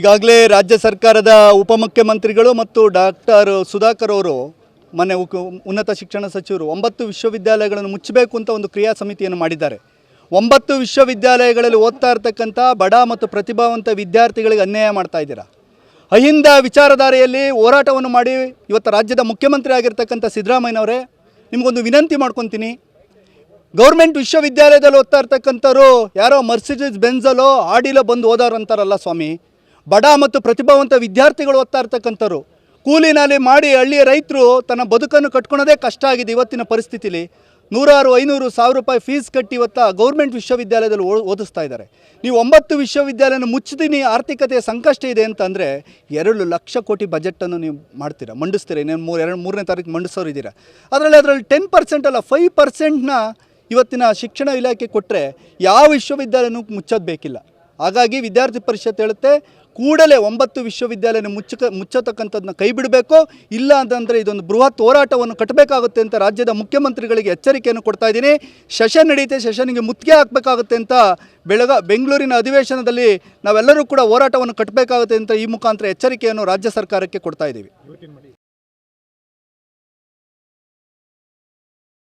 ಈಗಾಗಲೇ ರಾಜ್ಯ ಸರ್ಕಾರದ ಉಪಮುಖ್ಯಮಂತ್ರಿಗಳು ಮತ್ತು ಡಾಕ್ಟರ್ ಸುಧಾಕರ್ ಅವರು ಮೊನ್ನೆ ಉನ್ನತ ಶಿಕ್ಷಣ ಸಚಿವರು ಒಂಬತ್ತು ವಿಶ್ವವಿದ್ಯಾಲಯಗಳನ್ನು ಮುಚ್ಚಬೇಕು ಅಂತ ಒಂದು ಕ್ರಿಯಾ ಸಮಿತಿಯನ್ನು ಮಾಡಿದ್ದಾರೆ. ಒಂಬತ್ತು ವಿಶ್ವವಿದ್ಯಾಲಯಗಳಲ್ಲಿ ಓದ್ತಾ ಇರ್ತಕ್ಕಂಥ ಬಡ ಮತ್ತು ಪ್ರತಿಭಾವಂತ ವಿದ್ಯಾರ್ಥಿಗಳಿಗೆ ಅನ್ಯಾಯ ಮಾಡ್ತಾ ಇದ್ದೀರಾ? ಅಹಿಂದ ವಿಚಾರಧಾರೆಯಲ್ಲಿ ಹೋರಾಟವನ್ನು ಮಾಡಿ ಇವತ್ತು ರಾಜ್ಯದ ಮುಖ್ಯಮಂತ್ರಿ ಆಗಿರ್ತಕ್ಕಂಥ ಸಿದ್ದರಾಮಯ್ಯನವರೇ, ನಿಮಗೊಂದು ವಿನಂತಿ ಮಾಡ್ಕೊತೀನಿ. ಗೌರ್ಮೆಂಟ್ ವಿಶ್ವವಿದ್ಯಾಲಯದಲ್ಲಿ ಓದ್ತಾ ಇರ್ತಕ್ಕಂಥವ್ರು ಯಾರೋ ಮರ್ಸಿಡಿಸ್ ಬೆನ್ಸಲ್ಲೋ ಆಡಿಲೋ ಬಂದು ಓದೋರು ಅಂತಾರಲ್ಲ ಸ್ವಾಮಿ. ಬಡ ಮತ್ತು ಪ್ರತಿಭಾವಂತ ವಿದ್ಯಾರ್ಥಿಗಳು ಓದ್ತಾ ಇರ್ತಕ್ಕಂಥವ್ರು. ಕೂಲಿನಾಲಿ ಮಾಡಿ ಹಳ್ಳಿಯ ರೈತರು ತನ್ನ ಬದುಕನ್ನು ಕಟ್ಕೊಳೋದೇ ಕಷ್ಟ ಆಗಿದೆ ಇವತ್ತಿನ ಪರಿಸ್ಥಿತಿಲಿ. ನೂರಾರು ಐನೂರು ಸಾವಿರ ರೂಪಾಯಿ ಫೀಸ್ ಕಟ್ಟಿ ಇವತ್ತ ಗೌರ್ಮೆಂಟ್ ವಿಶ್ವವಿದ್ಯಾಲಯದಲ್ಲಿ ಓದಿಸ್ತಾ ಇದ್ದಾರೆ. ನೀವು ಒಂಬತ್ತು ವಿಶ್ವವಿದ್ಯಾಲಯನ ಮುಚ್ಚಿದೀನಿ, ಆರ್ಥಿಕತೆಯ ಸಂಕಷ್ಟ ಇದೆ ಅಂತಂದರೆ ಎರಡು ಲಕ್ಷ ಕೋಟಿ ಬಜೆಟನ್ನು ನೀವು ಮಾಡ್ತೀರಾ? ಮಂಡಿಸ್ತೀರಾ? ಇನ್ನೇನು ಮೂರು, ಎರಡು, ಮೂರನೇ ತಾರೀಕು ಮಂಡಿಸೋರು ಇದ್ದೀರಾ? ಅದರಲ್ಲಿ ಅದರಲ್ಲಿ ಟೆನ್ ಪರ್ಸೆಂಟ್ ಅಲ್ಲ ಫೈವ್ ಪರ್ಸೆಂಟ್ನ ಇವತ್ತಿನ ಶಿಕ್ಷಣ ಇಲಾಖೆ ಕೊಟ್ಟರೆ ಯಾವ ವಿಶ್ವವಿದ್ಯಾಲಯನೂ ಮುಚ್ಚೋದು ಬೇಕಿಲ್ಲ. ಹಾಗಾಗಿ ವಿದ್ಯಾರ್ಥಿ ಪರಿಷತ್ ಹೇಳುತ್ತೆ, ಕೂಡಲೇ ಒಂಬತ್ತು ವಿಶ್ವವಿದ್ಯಾಲಯನ ಮುಚ್ಚಕ ಮುಚ್ಚತಕ್ಕಂಥದ್ದನ್ನ ಕೈ ಬಿಡಬೇಕು. ಇಲ್ಲ ಅಂತಂದರೆ ಇದೊಂದು ಬೃಹತ್ ಹೋರಾಟವನ್ನು ಕಟ್ಟಬೇಕಾಗುತ್ತೆ ಅಂತ ರಾಜ್ಯದ ಮುಖ್ಯಮಂತ್ರಿಗಳಿಗೆ ಎಚ್ಚರಿಕೆಯನ್ನು ಕೊಡ್ತಾ ಇದ್ದೀನಿ. ಸೆಷನ್ ನಡೆಯುತ್ತೆ, ಸೆಷನ್ಗೆ ಮುತ್ತಿಗೆ ಹಾಕಬೇಕಾಗುತ್ತೆ ಅಂತ ಬೆಳಗ, ಬೆಂಗಳೂರಿನ ಅಧಿವೇಶನದಲ್ಲಿ ನಾವೆಲ್ಲರೂ ಕೂಡ ಹೋರಾಟವನ್ನು ಕಟ್ಟಬೇಕಾಗುತ್ತೆ ಅಂತ ಈ ಮುಖಾಂತರ ಎಚ್ಚರಿಕೆಯನ್ನು ರಾಜ್ಯ ಸರ್ಕಾರಕ್ಕೆ ಕೊಡ್ತಾ ಇದ್ದೀವಿ.